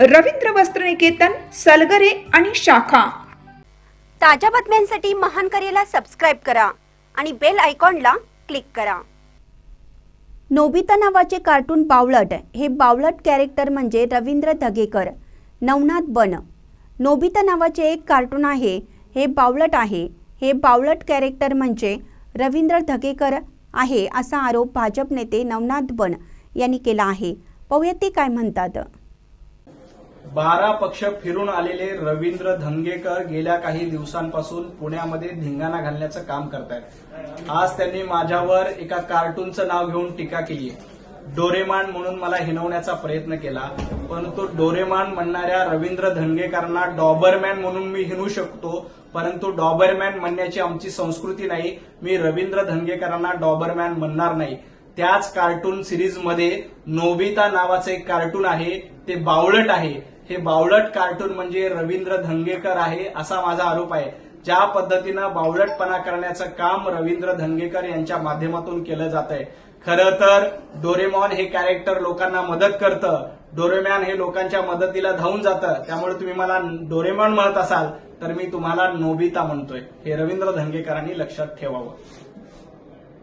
रवींद्र वस्त्रनिकेतन सलगरे आणि शाखा. ताज्या बातम्यांसाठी महान करेला सबस्क्राईब करा आणि बेल आयकॉनला क्लिक करा. नोबिता नावाचे कार्टून बावळट हे बावळट कॅरेक्टर म्हणजे रवींद्र धगेकर नवनाथ बन. नोबिता नावाचे एक कार्टून आहे हे बावळट आहे. हे बावळट कॅरेक्टर म्हणजे रवींद्र धगेकर आहे असा आरोप भाजप नेते नवनाथ बन यांनी केला आहे. पाहूयात ते काय म्हणतात. बारा पक्ष फिरून आलेले रवींद्र धंगेकर गेल्या काही दिवसांपासून पुण्यामध्ये धिंगाणा घालण्याचं काम करतायत. आज त्यांनी माझ्यावर एका कार्टूनचं नाव घेऊन टीका केली आहे. डोरेमान म्हणून मला हिनवण्याचा प्रयत्न केला परंतु डोरेमान म्हणणाऱ्या रवींद्र धंगेकरांना डॉबरमॅन म्हणून मी हिनू शकतो परंतु डॉबरमॅन म्हणण्याची आमची संस्कृती नाही मी रवींद्र धंगेकरांना डॉबरमॅन म्हणणार नाही. त्याच कार्टून सिरीजमध्ये नोबिता नावाचं एक कार्टून आहे ते बावळट आहे. हे बावळट कार्टून म्हणजे रवींद्र धंगेकर आहे असा माझा आरोप आहे. ज्या पद्धतीनं बावळटपणा करण्याचं काम रवींद्र धंगेकर यांच्या माध्यमातून केलं जात आहे खरं तर डोरेमॉन हे कॅरेक्टर लोकांना मदत करतं. डोरेमॅन हे लोकांच्या मदतीला धावून जातं. त्यामुळे तुम्ही मला डोरेमॉन म्हणत असाल तर मी तुम्हाला नोबिता म्हणतोय. हे रवींद्र धंगेकरांनी लक्षात ठेवावं.